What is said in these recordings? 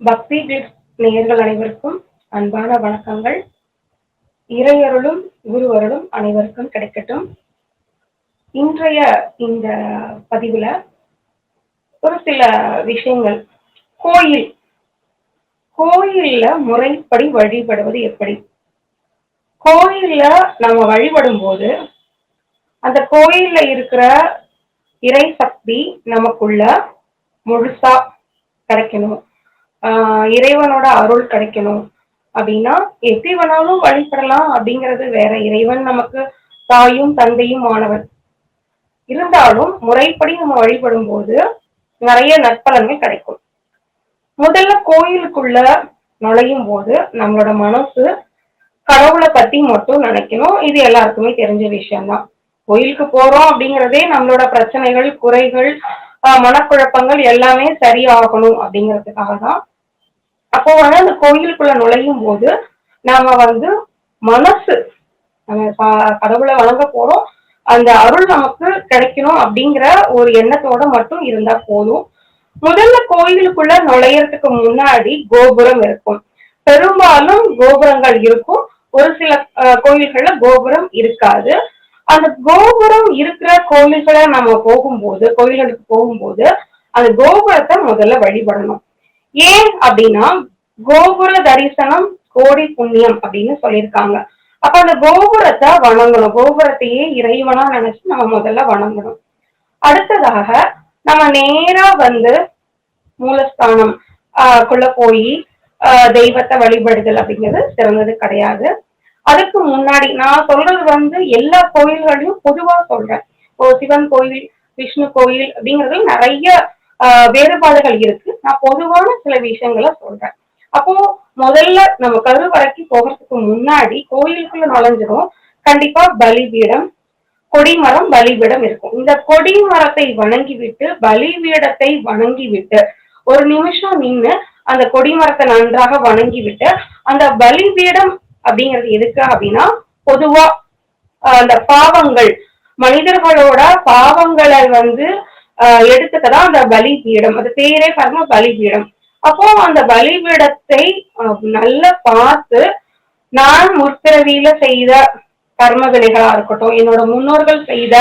பக்தி கிளிப்ஸ் நேயர்கள் அனைவருக்கும் அன்பான வணக்கங்கள். இறையருளும் குருவருளும் அனைவருக்கும் கிடைக்கட்டும். இன்றைய இந்த பதிவுல ஒரு சில விஷயங்கள். கோயில். கோயில்ல முறைப்படி வழிபடுவது எப்படி? கோயில்ல நம்ம வழிபடும் போது அந்த கோயில்ல இருக்கிற இறை சக்தி நமக்குள்ள முழுசா கிடைக்கணும். ஆஹ் இறைவனோட அருள் கிடைக்கணும். அப்படின்னா எப்படி வேணாலும் வழிபடலாம் அப்படிங்கிறது வேற. இறைவன் நமக்கு தாயும் தந்தையும் ஆனவன் இருந்தாலும் முறைப்படி நம்ம வழிபடும் போது நிறைய நற்பலன்கள் கிடைக்கும். முதல்ல கோயிலுக்குள்ள நுழையும் போது நம்மளோட மனசு கடவுளை பத்தி மட்டும் நினைக்கணும். இது எல்லாருக்குமே தெரிஞ்ச விஷயம்தான். கோயிலுக்கு போறோம் அப்படிங்கிறதே நம்மளோட பிரச்சனைகள் குறைகள் மனக்குழப்பங்கள் எல்லாமே சரியாகணும் அப்படிங்கிறதுக்காக தான் அப்போ வந்து அந்த கோயிலுக்குள்ள நுழையும் போது நாம வந்து மனசு நம்ம கடவுளை வழங்க போறோம். அந்த அருள் நமக்கு கிடைக்கணும் அப்படிங்கிற ஒரு எண்ணத்தோட மட்டும் இருந்தா போதும். முதல்ல கோயிலுக்குள்ள நுழையறதுக்கு முன்னாடி கோபுரம் இருக்கும். பெரும்பாலும் கோபுரங்கள் இருக்கும். ஒரு சில கோயில்கள்ல கோபுரம் இருக்காது. அந்த கோபுரம் இருக்கிற கோயில்களை நம்ம போகும்போது கோயில்களுக்கு போகும்போது அந்த கோபுரத்தை முதல்ல வழிபடணும். ஏன் அப்படின்னா கோபுர தரிசனம் கோடி புண்ணியம் அப்படின்னு சொல்லியிருக்காங்க. அப்ப அந்த கோபுரத்தை வணங்கணும். கோபுரத்தையே இறைவனா நினைச்சு நம்ம முதல்ல வணங்கணும். அடுத்ததாக நம்ம நேரா வந்து மூலஸ்தானம் ஆஹ் குள்ள போய் தெய்வத்தை வழிபடுதல் அப்படிங்கிறது சிறந்தது கிடையாது. அதுக்கு முன்னாடி நான் சொல்றது வந்து எல்லா கோயில்களையும் பொதுவா சொல்றேன். இப்போ சிவன் கோயில் விஷ்ணு கோயில் அப்படிங்கிறது நிறைய வேறுபாடுகள் இருக்கு. நான் பொதுவான சில விஷயங்களை சொல்றேன். அப்போ முதல்ல நம்ம கருவறைக்கு போகிறதுக்கு முன்னாடி கோயிலுக்குள்ள நுழைஞ்சிரும். கண்டிப்பா பலிபீடம் கொடிமரம் பலிபீடம் இருக்கும். இந்த கொடிமரத்தை வணங்கிவிட்டு பலிபீடத்தை வணங்கிவிட்டு ஒரு நிமிஷம் நின்று அந்த கொடிமரத்தை நன்றாக வணங்கிவிட்டு அந்த பலிபீடம் அப்படிங்கிறது எதுக்கு அப்படின்னா பொதுவா அந்த பாவங்கள் மனிதர்களோட பாவங்களை வந்து எடுத்துக்கதான் அந்த பலிபீடம் அது பேரே பாருங்க பலிபீடம். அப்போ அந்த பலிபீடத்தை நல்லா பார்த்து நான் முற்பிறவியில செய்த கர்ம வினைகளா இருக்கட்டும் என்னோட முன்னோர்கள் செய்த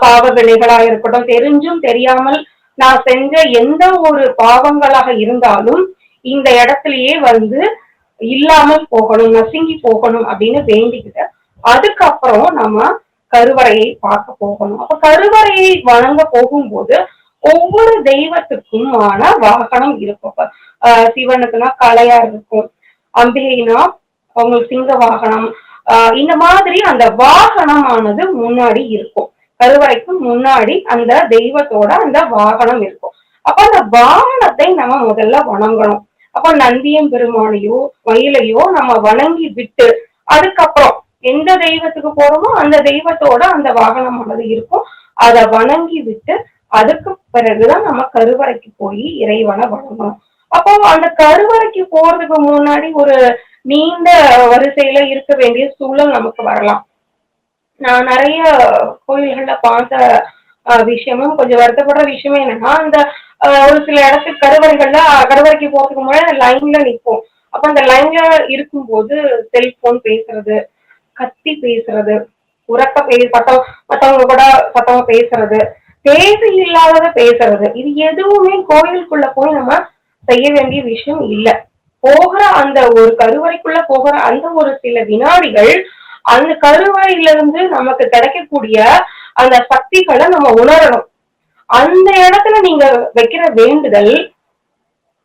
பாவ வினைகளா இருக்கட்டும் தெரிஞ்சும் தெரியாமல் நான் செஞ்ச எந்த ஒரு பாவங்களாக இருந்தாலும் இந்த இடத்துலயே வந்து இல்லாமல் போகணும் நசுங்கி போகணும் அப்படின்னு வேண்டிக்கிட்டு அதுக்கப்புறம் நம்ம கருவறையை பார்க்க போகணும். அப்ப கருவறையை வணங்க போகும்போது ஒவ்வொரு தெய்வத்துக்குமான வாகனம் இருக்கும். ஆஹ் சிவனுக்குன்னா கலையா இருக்கும் அம்பிகைனா அவங்களுக்கு சிங்க வாகனம் ஆஹ் இந்த மாதிரி அந்த வாகனமானது முன்னாடி இருக்கும். கருவறைக்கு முன்னாடி அந்த தெய்வத்தோட அந்த வாகனம் இருக்கும். அப்ப அந்த வாகனத்தை நம்ம முதல்ல வணங்கணும். அப்போ நந்தியம் பெருமானையோ மயிலையோ நம்ம வணங்கி விட்டு அதுக்கப்புறம் எந்த தெய்வத்துக்கு போறோமோ அந்த தெய்வத்தோட அந்த வாகனமானது இருக்கும். அதை வணங்கி விட்டு அதுக்கு பிறகுதான் நம்ம கருவறைக்கு போய் இறைவனை வணங்கணும். அப்போ அந்த கருவறைக்கு போறதுக்கு முன்னாடி ஒரு நீண்ட வரிசையில இருக்க வேண்டிய சூழல் நமக்கு வரலாம். நான் நிறைய கோயில்கள்ல பார்த்த விஷயமும் கொஞ்சம் வருத்தப்படுற விஷயமே என்னன்னா அந்த ஒரு சில இடத்துக்கு கருவறைகள்ல கருவறைக்கு போறதுக்கு முன்னாடி லைன்ல நிற்போம் அப்ப அந்த லைன்ல இருக்கும்போது செல்போன் பேசுறது கத்தி பேசுறது உறக்க பே பட்டம் மற்றவங்க கூட சத்தமா பேசுறது தேவை இல்லாதத பேசுறது. இது எதுவுமே கோயிலுக்குள்ள போய் நம்ம செய்ய வேண்டிய விஷயம் இல்ல. போகிற அந்த ஒரு கருவறைக்குள்ள போகிற அந்த ஒரு சில வினாடிகள் அந்த கருவறையில இருந்து நமக்கு கிடைக்கக்கூடிய அந்த சக்திகளை நம்ம உணரணும். அந்த இடத்துல நீங்க வைக்கிற வேண்டுதல்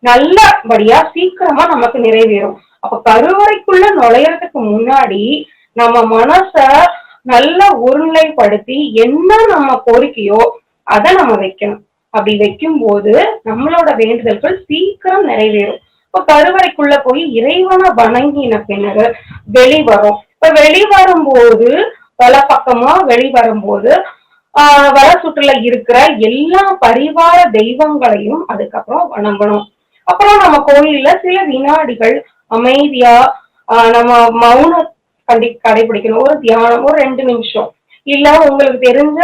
நல்லபடியா சீக்கிரமா நமக்கு நிறைவேறும். அப்ப கருவறைக்குள்ள நுழையறதுக்கு முன்னாடி நம்ம மனச நல்லா ஒருநிலைப்படுத்தி என்ன நம்ம கோரிக்கையோ அதை நம்ம வைக்கணும். அப்படி வைக்கும் போது நம்மளோட வேண்டுதல்கள் சீக்கிரம் நிறைவேறும். இப்ப கருவறைக்குள்ள போய் இறைவனை வணங்கின பின்னர் வெளிவரும் இப்ப வெளிவரும்போது பல பக்கமா வெளிவரும் போது வர சுற்றுல இருக்கிற எல்லா பரிவார தெய்வங்களையும் அதுக்கப்புறம் வணங்கணும். அப்புறம் நம்ம கோயில்ல சில வினாடிகள் அமைதியா ஆஹ் நம்ம மௌன கண்டி கடைபிடிக்கணும். ஒரு தியானம் ஒரு ரெண்டு நிமிஷம். இல்ல உங்களுக்கு தெரிஞ்ச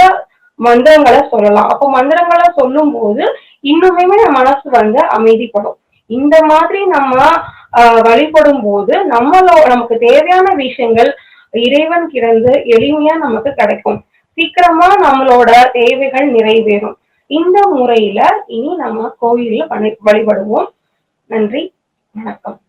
மந்திரங்களை சொல்லலாம். அப்போ மந்திரங்களை சொல்லும் போது இன்னுமே மனசு வந்து அமைதிப்படும். இந்த மாதிரி நம்ம வழிபடும் போது நம்மளோ நமக்கு தேவையான விஷயங்கள் இறைவன் கிடந்து எளிமையா நமக்கு கிடைக்கும். சீக்கிரமா நம்மளோட தேவைகள் நிறைவேறும். இந்த முறையில இனி நம்ம கோயில்ல வழி- வழிபடுவோம். நன்றி வணக்கம்.